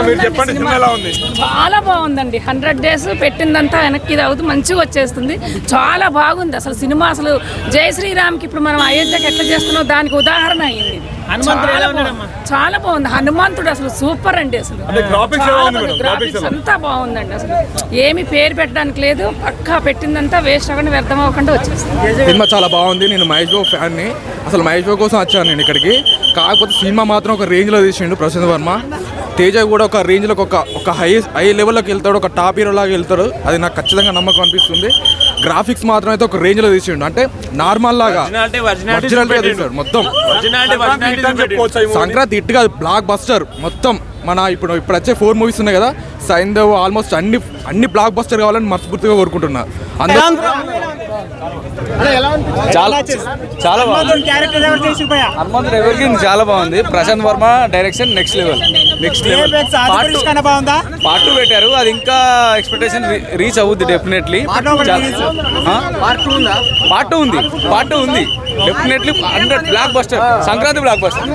ఉంది? చాలా బాగుందండి. హండ్రెడ్ డేస్ పెట్టిందంతా వెనక్కి ఇది అవుతూ మంచిగా వచ్చేస్తుంది. చాలా బాగుంది. అసలు సినిమా అసలు జై శ్రీరామ్కి ఇప్పుడు మనం అయోధ్యకి ఎట్లా చేస్తున్నాం దానికి ఉదాహరణ ఎలా చాలా? బాగుంది. చాలా బాగుంది. హనుమంతుడు అసలు సూపర్ అండి అసలు. ఎలా? అంతా బాగుందండి అసలు. ఏమి పేరు పెట్టడానికి లేదు. పక్కా పెట్టిందంతా వేస్ట్ అవ్వకుండా వ్యర్థం అవ్వకుండా వచ్చేస్తుంది. సినిమా చాలా బాగుంది. నేను మహేష్ బాబు ఫ్యాన్ని అసలు మహేష్ బాబు కోసం వచ్చాను నేను ఇక్కడికి. కాకపోతే సినిమా మాత్రం ఒక రేంజ్లో తీసిండు ప్రశాంత్ వర్మ. తేజ కూడా ఒక రేంజ్లో ఒక ఒక హై హై లెవెల్లోకి వెళ్తాడు ఒక టాప్ హీరో లాగా వెళ్తాడు. అది నాకు ఖచ్చితంగా నమ్మకం అనిపిస్తుంది. గ్రాఫిక్స్ మాత్రం అయితే ఒక రేంజ్లో తీసిండు. అంటే నార్మల్ లాగా. తీసాడు మొత్తం? సంక్రాంతి హిట్ కాదు బ్లాక్ బస్టర్ మొత్తం. మన ఇప్పుడు ఇప్పుడు వచ్చే ఫోర్ మూవీస్ ఉన్నాయి కదా సైంధవ్ ఆల్మోస్ట్ అన్ని అన్ని బ్లాక్ బస్టర్ కావాలని మనస్ఫూర్తిగా కోరుకుంటున్నా. అందరూ చాలా చాలా హనుమంతుడు ఎవరికి చాలా బాగుంది. Prashanth Varma direction next level next level part two పెట్టారు. అది ఇంకా ఎక్స్పెక్టేషన్ రీచ్ అవుద్ది డెఫినెట్లీ పార్ట్ టూ ఉంది? పార్ట్ టూ ఉంది. Definitely hundred blockbuster Sankranti blockbuster